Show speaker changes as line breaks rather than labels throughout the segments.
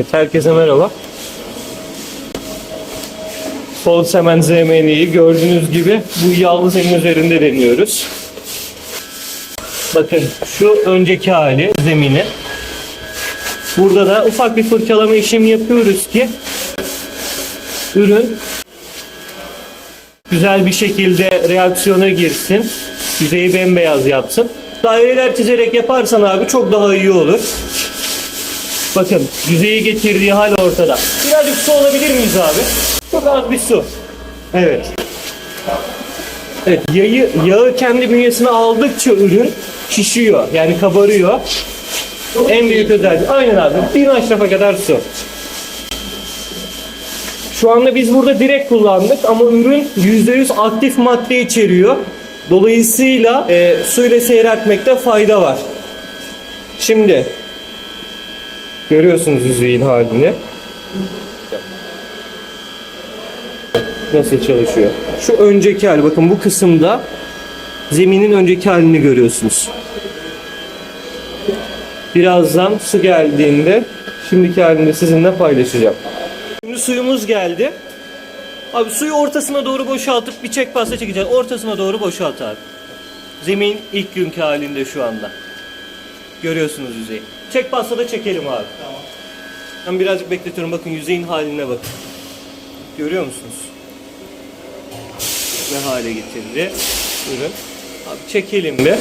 Evet herkese merhaba. Sol semen ZMN'yi gördüğünüz gibi bu yağlı zemin üzerinde deniyoruz. Bakın şu önceki hali zemini. Burada da ufak bir fırçalama işlemi yapıyoruz ki ürün güzel bir şekilde reaksiyona girsin. Yüzeyi bembeyaz yapsın. Daireler çizerek yaparsan abi çok daha iyi olur. Bakın yüzeyi getirdiği hal ortada. Birazcık su alabilir miyiz abi? Çok az bir su. Evet. Evet yağı, yağı kendi bünyesine aldıkça ürün şişiyor. Yani kabarıyor. En büyük özellik. Aynen abi. Bir maşrafa kadar su. Şu anda biz burada direkt kullandık ama ürün %100 aktif madde içeriyor. Dolayısıyla e, suyla seyreltmekte fayda var. Şimdi görüyorsunuz yüzeyin halini. Nasıl çalışıyor? Şu önceki hali bakın bu kısımda zeminin önceki halini görüyorsunuz. Birazdan su geldiğinde şimdiki halini sizinle paylaşacağım. Şimdi suyumuz geldi. Abi suyu ortasına doğru boşaltıp bir çek pasta çekeceğiz. Ortasına doğru boşalt abi. Zemin ilk günkü halinde şu anda. Görüyorsunuz yüzeyi. Çek pasta da çekelim abi. Tamam. Ben birazcık bekletiyorum. Bakın yüzeyin haline bakın. Görüyor musunuz? Ne hale getirdi ürün. Abi çekelim bir.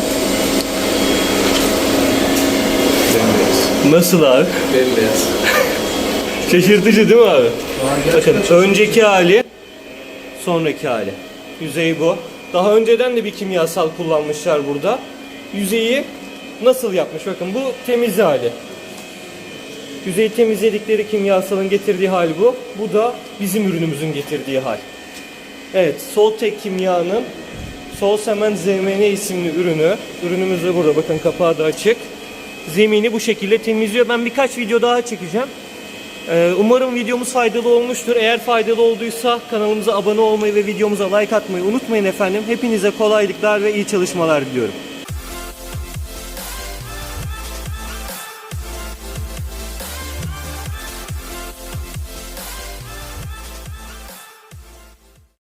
Nasıl abi?
Bembeyaz.
Şaşırtıcı değil mi abi? Bakın önceki hali, sonraki hali. Yüzey bu. Daha önceden de bir kimyasal kullanmışlar burada. Yüzeyi nasıl yapmış? Bakın bu temiz hali. Yüzeyi temizledikleri kimyasalın getirdiği hal bu. Bu da bizim ürünümüzün getirdiği hal. Evet, Soltek Kimya'nın Sol Semen ZMN isimli ürünü. Ürünümüz de burada. Bakın kapağı da açık. Zemini bu şekilde temizliyor. Ben birkaç video daha çekeceğim. Ee, Umarım videomuz faydalı olmuştur. Eğer faydalı olduysa kanalımıza abone olmayı ve videomuza like atmayı unutmayın efendim. Hepinize kolaylıklar ve iyi çalışmalar diliyorum.